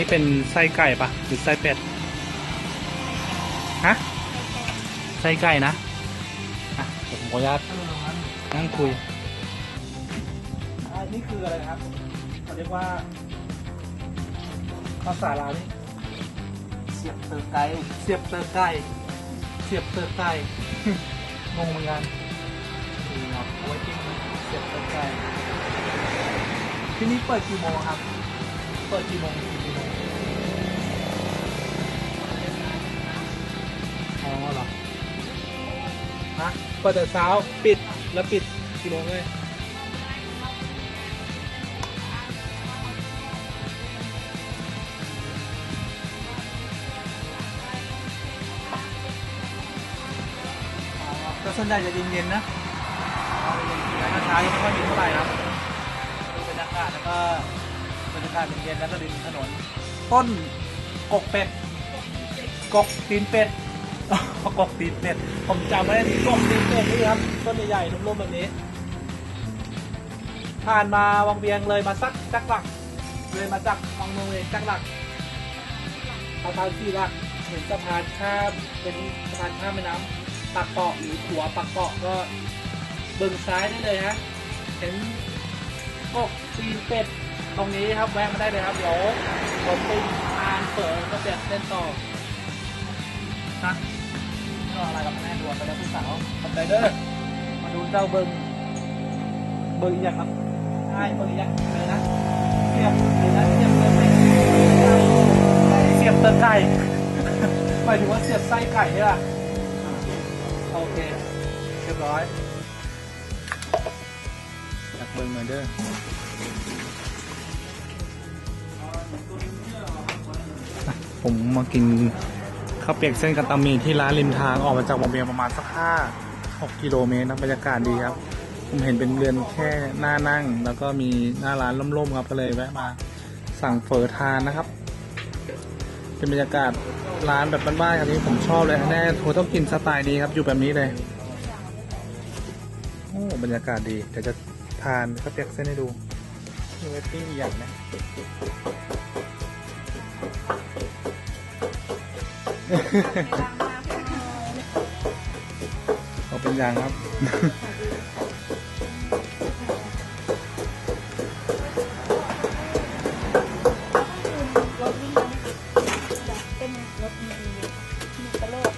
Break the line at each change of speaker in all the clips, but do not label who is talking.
นนี้เป็นไส้ไก่ปะหรือไส้เป็ด ฮะ ไส้ไก่นะอะเดี๋ยวผมขออนุญาตนั่งคุย อันนี้คืออะไรครับเขาเรียกว่าภาษาลาวนี่
เสียบเตอร์ไกด์
เสียบเตอร์ไก่เสียบเตอร์ไก่งงเหมือนกันนี่ครับเอาไว้จิ้มเสียบเตอร์ไก่ที่นี่เปิดกี่โมงครับ เปิดกี่โมง ฮะเปิดแต่เช้าปิดแล้วปิดกี่โมงเลยก็ส่วนใหญ่จะเย็นๆนะร้านเช้ายังไม่ค่อยมีเท่าไหร่ครับดูบรรยากาศแล้วก็บรรยากาศเย็นๆแล้วก็ริมถนน ต้นกกเป็ด กกตีนเป็ด ประกกตีนเป็ดผมจำไว้ที่กกตีนเป็ดนี่ครับต้นใหญ่ๆร่มๆแบบนี้ ผ่านมาวังเวียงเลยมาสักจักหลัก เลยมาจากวังเมืองเวงจักหลักสะพานสี่หลักเห็นสะพานข้ามเป็นสะพานข้ามแม่น้ำปักเปาะหรือขัวปักเปาะก็เบิ่งซ้ายได้เลยฮะเห็นกกตีนเป็ดตรงนี้ครับแวะมาได้เลยครับเดี๋ยวผมไปทานเปิดก็เปลี่ยเส้นต่อฮะ ก็อะไรกับแม่ดวนไปแล้วผู้สาวขอบใจเด้อมาดูเจ้าเบิงเบิงอีกอย่างครับใช่เบิงอีกอย่างเลยนะเสียบเลยนะเสียบเลยเสียบเตอร์ไก่หมายถึงว่าเสียบไส้ไก่ใช่ป่ะโอเคเรียบร้อยอยากเบิงหน่อยเด้อผมมากิน ข้าวเปียกเส้นกับตามีที่ร้านริมทางออกมาจากวงเวียงประมาณสักห้าหกกิโลเมตรนะบรรยากาศดีครับ ผมเห็นเป็นเรือนแค่หน้านั่ง แล้วก็มีหน้าร้านร่มๆครับก็เลยแวะมาสั่งเฝอทานนะครับ เป็นบรรยากาศร้านแบบบ้านๆครับนี้ผมชอบเลยแน่โทต้องกินสไตล์ดีครับอยู่แบบนี้เลยโอ้บรรยากาศดีเดี๋ยวจะทานข้าวเปียกเส้นให้ดูเวทติ้งอีกอย่างนะ เอาเป็นอย่างครับ
รถวิ่งเป็นรถมีมีกระโหลก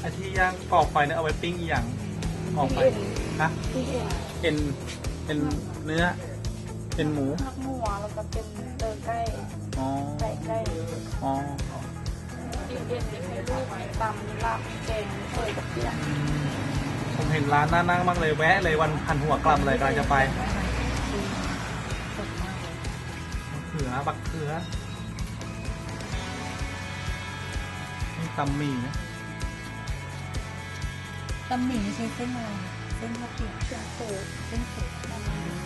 ไอที่ย่างปอกไฟเนี่ยเอาไว้ปิ้งอีกอย่าง ออกไปนะ
ที่เอ็น
เป็นเป็นเนื้อเป็นหมู
ผักหมัวแล้วก็เป็นเตอร์ไก่
อ๋อ
ไก่ไก่
อ๋อ
ที่เอ็นเป็นลูกตำลาบแกงเปิดกับเปียก
ผมเห็นร้านน่านั่งมากเลยแวะเลยวันพันหัวกลับเลยกำลังจะไป
สดมากเลย
เขือบักเขือนี่ตำหมี่นะ
ตำหมี่ใช้เส้นอะไรเส้นข้าวเปียกเส้นโตเส้นโตประมาณนี้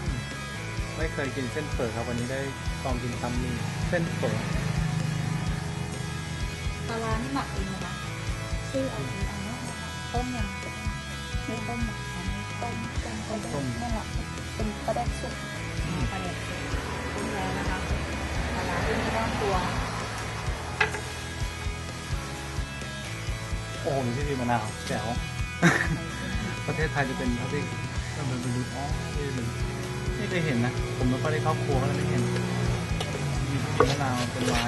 ไม่เคยกินเส้นเฝอครับวันนี้ได้ลองกินตำหมี่เส้นเฝอ
ปลาร้านี่หมักเองนะคะชื่ออะไรอันนี้ต้มยำไม่ต้มหมักอันนี้ต้มต้มต้มนั่นแหละเป็นปลาแดกสุกปลาแดกสุกต้มแล้วนะคะปลาร้าที่ไม่ต้องกลัว
โอ้โหมีที่ดีมะนาวแจ๋ว ประเทศไทยจะเป็นประเทศก็เป็นเป็นอ๋อไม่ได้ไม่เคยเห็นนะ ผมไม่ค่อยได้เข้าครัวก็เลยไม่เห็น มีมะนาวเป็นไม้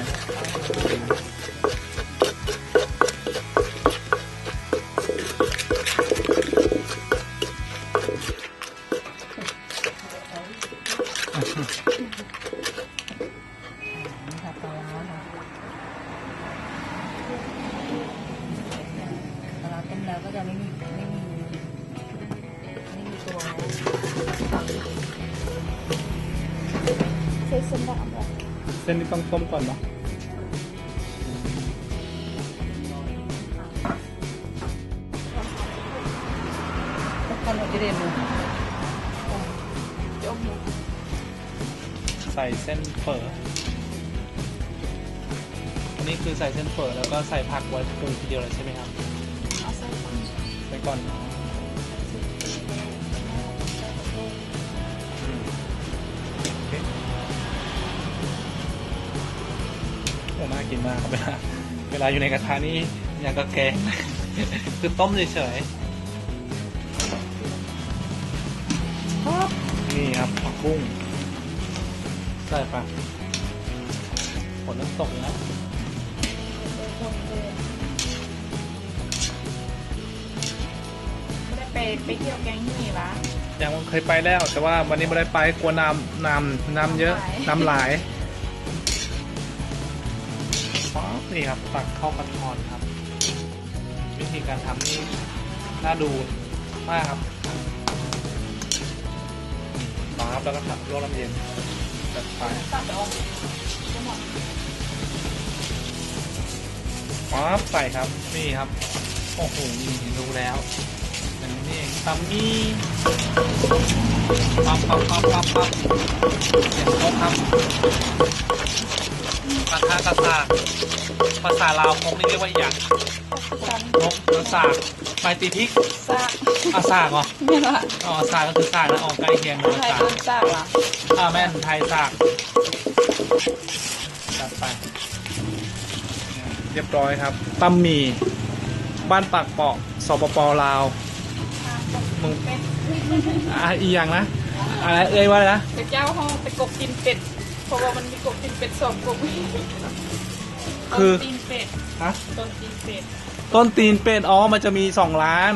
ต้
องต้มก่อนเนาะ
กันเราจะเรียนรู้จม
ใส่เส้นเฝออันนี้คือใส่เส้นเฝอแล้วก็ใส่ผักไว้ปรุงทีเดียวเลยใช่ไหมครับ
เอาใส่ก่อน
ไปก่อ กินมากครับเวลาเวลาอยู่ในกระทะนี่อย่างกับแกง คือต้มเฉยๆครับนี่ครับผักบุ้งใส่ปะฝนเริ่มตกแล้ว
ไม่ได้ไปไปเที่ยวแก๊งที่นี่วะ
ยังเคยไปแล้ว แต่ว่าวันนี้ไม่ได้ไปกลัวน้ำน้ำน้ำเยอะ
น้ำ
น้ำ
ไห
ห
ล
ลาย ป๊บนี่ครับตักเข้ากระทอนครับ วิธีการทำนี่น่าดูมากครับป๊อบแล้วก็ตักลวกน้ำเย็นจัดไปปั๊บใส่ครับนี่ครับโอ้โหนี่ดูแล้วอย่างนี้เองตัมมี่ปั๊บปั๊บปั๊บปั๊บปั๊บเสียงครบครับ กระทะกระสาภาษาลาวคงนี่เรียกว่าอย่าง
สัน
นกกระสากไปตีพริก
ซาก
อาสากเหรอ
ไม่ละ
อ๋อสากก็คือสากนะออกใกล้เคียงกับ
ไทย
สาก
เอิ้นซากล่ะ
อ่าแม่นไทยสากจัดไป เรียบร้อยครับตำหมี่บ้านปากเปาะสปปลาวมึงอะอีกอย่างนะอะไรเอ่ยว่าอะไรนะ
เจ้าห้องไปกบกินเป็ด เพราะว่ามันมีกบกินเป็ดสองกบ
คือ
ต้นตีนเป็ด
ฮะ
ต้นตีนเป็ด
ต้นตีนเป็ดอ๋อมันจะมีสองร้าน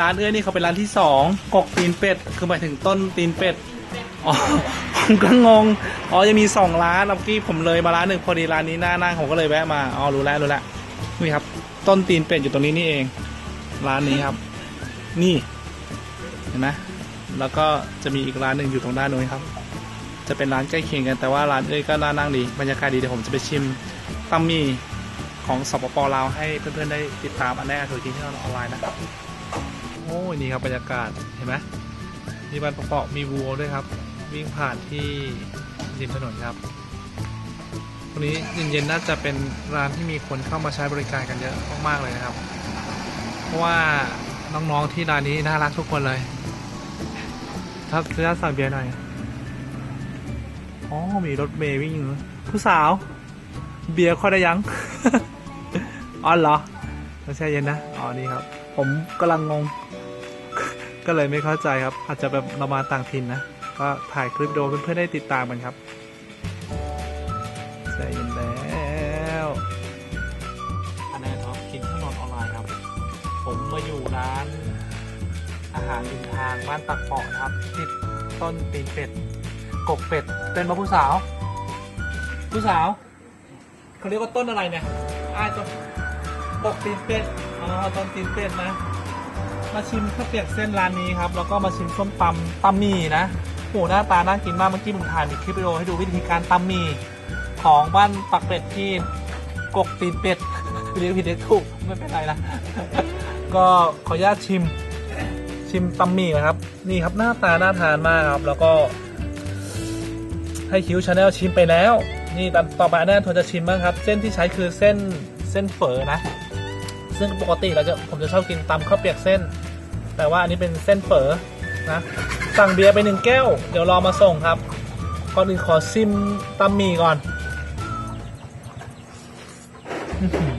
ร้านเอ้ยนี่เขาเป็นร้านที่สองกกตีนเป็ดคือหมายถึงต้นตีนเป็ด
ตีนเป็ด
อ๋อผมก็งงอ๋อยังมีสองร้านเมื่อกี้ผมเลยมาร้านหนึ่งพอดีร้านนี้หน้านั่งผมก็เลยแวะมาอ๋อรู้แล้วรู้แล้วนี่ครับ ต้นตีนเป็ดอยู่ตรงนี้นี่เอง ร้านนี้ครับ นี่เห็นไหมแล้วก็จะมีอีกร้านหนึ่งอยู่ตรงด้านนู้นครับ จะเป็นร้านใกล้เคียงกันแต่ว่าร้านเอ้ยก็น่านั่งดีบรรยากาศดีเดี๋ยวผมจะไปชิมตัมมี่ของสปปลาวให้เพื่อนๆได้ติดตามอันแรกคือกินที่ออนไลน์นะครับโอ้ยนี่ครับบรรยากาศเห็นไหมมีบ้านประกอบมีวัวด้วยครับ วิ่งผ่านที่ริมถนนครับตรงนี้เย็นๆน่าจะเป็นร้านที่มีคนเข้ามาใช้บริการกันเยอะมากๆเลยนะครับ เพราะว่าน้องๆที่ร้านนี้น่ารักทุกคนเลยถ้าจะสั่งเบียร์หน่อย อ๋อ มีรถเมย์วิ่งอยู่ผู้สาว เบียร์คอยได้ยัง อ๋อเหรอไม่ใช่เย็นนะ อ๋อ นี่ครับ ผมกำลังงง ก็เลยไม่เข้าใจครับ อาจจะแบบเรามาต่างถิ่นนะ ก็ถ่ายคลิปวิดีโอเพื่อนๆได้ติดตามกันครับใจเย็นแล้วอันนี้ท็อปกินข้าวนอนออนไลน์ครับ ผมมาอยู่ร้าน อาหารริมทางบ้านปักเปาะครับ ติดต้นตีนเป็ด กกเป็ด เป็นมาผู้สาว ผู้สาวเขาเรียกว่าต้นอะไรเนี่ยอ้ายต้นกกตีนเป็ดอ๋อต้นตีนเป็ดนะ มาชิมข้าวเปียกเส้นร้านนี้ครับ แล้วก็มาชิมส้มตำตำหมี่นะโหหน้าตาน่ากินมากเมื่อกี้ผมถ่ายมีคลิปวิดีโอให้ดูวิธีการตำหมี่ของบ้านปักเป็ดที่กกตีนเป็ดเรียกผิดเรียกถูกไม่เป็นไรนะก็ขออนุญาตชิมชิมตำหมี่นะครับ นี่ครับหน้าตาน่าทานมากครับ แล้วก็ ให้คิวชาแนลชิมไปแล้ว นี่ต่อไปอันนี้ทนจะชิมบ้างครับ เส้นที่ใช้คือเส้นเส้นเฝอนะ ซึ่งปกติเราจะผมจะชอบกินตำข้าวเปียกเส้น แต่ว่าอันนี้เป็นเส้นเฝอนะสั่งเบียร์ไปหนึ่งแก้ว เดี๋ยวรอมาส่งครับก่อนอื่นขอซิมตำหมี่ก่อนอื้อหือ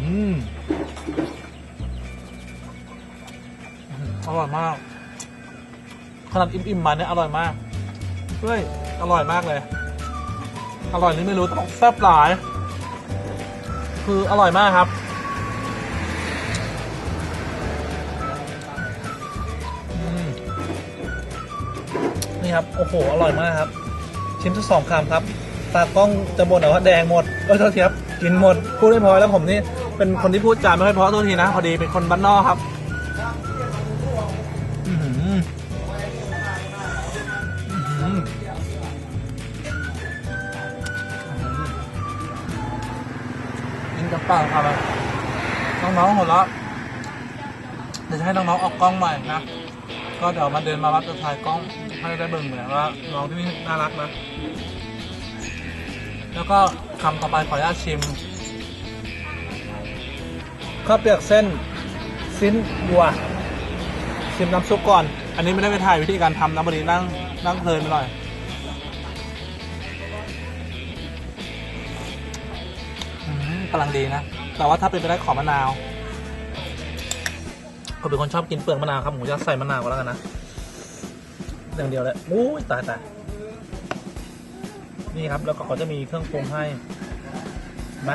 อื้อหืออร่อยมากขนาดอิ่มๆมาเนี่ยอร่อยมากเฮ้ยอร่อยมากเลย อร่อยนี่ไม่รู้ต้องแซ่บหลาย คืออร่อยมากครับ นี่ครับ โอ้โห อร่อยมากครับ ชิ้นที่สองคำครับ ตากล้องจะบ่นแต่ว่าแดงหมดเอ้ยโทษทีครับกินหมดพูดไม่พอแล้วผมนี่เป็นคนที่พูดจาไม่ค่อยเพราะโทษทีนะ พอดีเป็นคนบ้านนอกครับ กินกับปากครับน้องๆหัวเราะเดี๋ยวจะให้น้องๆออกกล้องใหม่นะ ก็เดี๋ยวมาเดินมาวัดจะถ่ายกล้องให้ได้เบิ่งเหมือนว่าน้องที่นี่น่ารักนะ แล้วก็คำต่อไปขออนุญาตชิมข้าวเปียกเส้นสิ้นวัวชิมน้ำซุปก่อน อันนี้ไม่ได้ไปถ่ายวิธีการทำนะพอดีนั่งนั่งเพลินไปหน่อย กำลังดีนะ แต่ว่าถ้าเป็นไปได้ขอมะนาวผมเป็นคนชอบกินเปลือกมะนาวครับผมจะใส่มะนาวก็แล้วกันนะอย่างเดียวเลยอู้ยตายตายนี่ครับ แล้วก็เขาจะมีเครื่องปรุงให้นไหม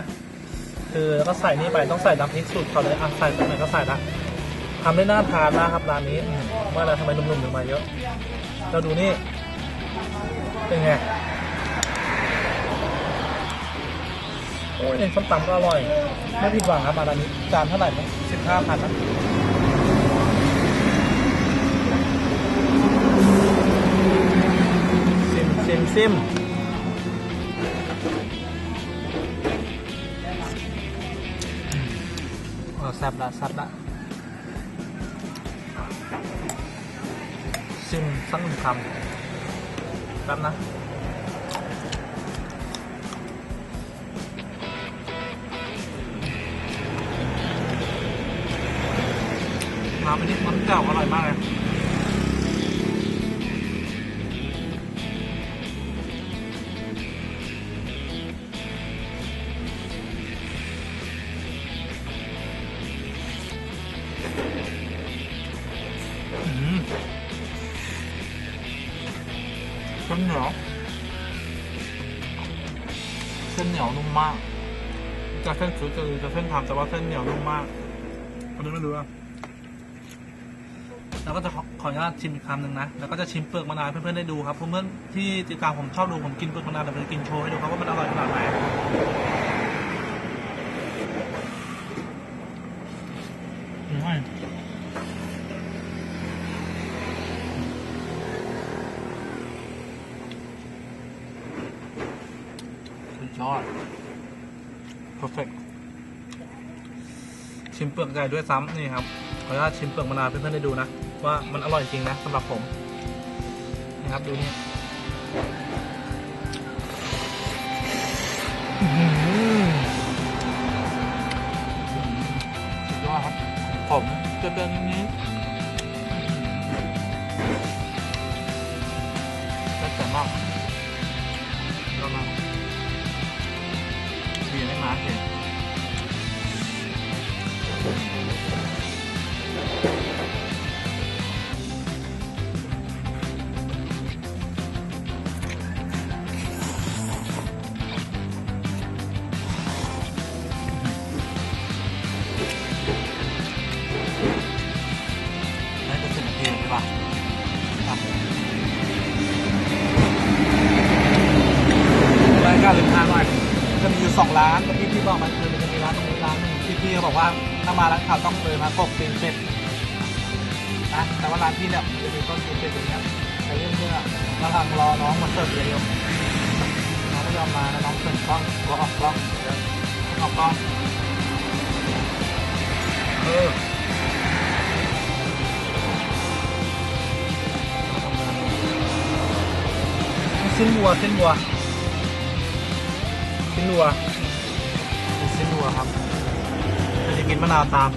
คือแล้วก็ใส่นี่ไปต้องใส่น้ำพริกสูตรเขาเลยอะใส่ตรงไหนก็ใส่ละทำได้น่าทานมากครับร้านนี้ว่าแล้วทำไมหนุ่มๆถึงมาเยอะเราดูนี่เป็นไง โอ้ยส้มตำก็อร่อย ไม่ผิดหวังครับมาร้านนี้ จานเท่าไหร่นะสิบห้าพันนะซิมซิมซิมเออแซ่บละแซ่บละซิมสักหนึ่งคำแป๊บนะ น้ำอันนี้น้ำเก่าอร่อยมากเลยอืมเส้นเหนียวเส้นเหนียวนุ่มมากจะเส้นสุดจะจะเส้นทำแต่ว่าเส้นเหนียวนุ่มมากอันนี้ไม่รู้อะ แล้วก็จะขออนุญาตชิมอีกคำหนึ่งนะแล้วก็จะชิมเปลือกมะนาวให้เพื่อนๆได้ดูครับเพื่อนๆที่ติดตามผมชอบดูผมกินเปลือกมะนาวแต่ผมจะกินโชว์ให้ดูครับว่ามันอร่อยขนาดไหนอืมสุดยอด perfect ชิมเปลือกใหญ่ด้วยซ้ำนี่ครับขออนุญาตชิมเปลือกมะนาวเพื่อนๆได้ดูนะ ว่ามันอร่อยจริงนะสำหรับผมนี่ครับดูนี่สุดยอดครับผมจะเดินอย่างนี้จะแต่มากยอดมากเบียร์ไม่มาเห็นามาร้านข่าวต้องเลยมากบตีนเป็ดนะแต่ว่าร้านพี่เนี่ยจะมีต้นตีนเป็ดอย่างเงี้ยแต่เรื่องเมื่อกำลังรอน้องมาเสิร์ฟเลยอยู่น้องไม่ยอมมานะน้องเสิร์ฟกล้องรอออกกล้องออกกล้องเออเส้นวัวเส้นวัวเส้นวัวเส้นวัวครับ กินมะนาวตาม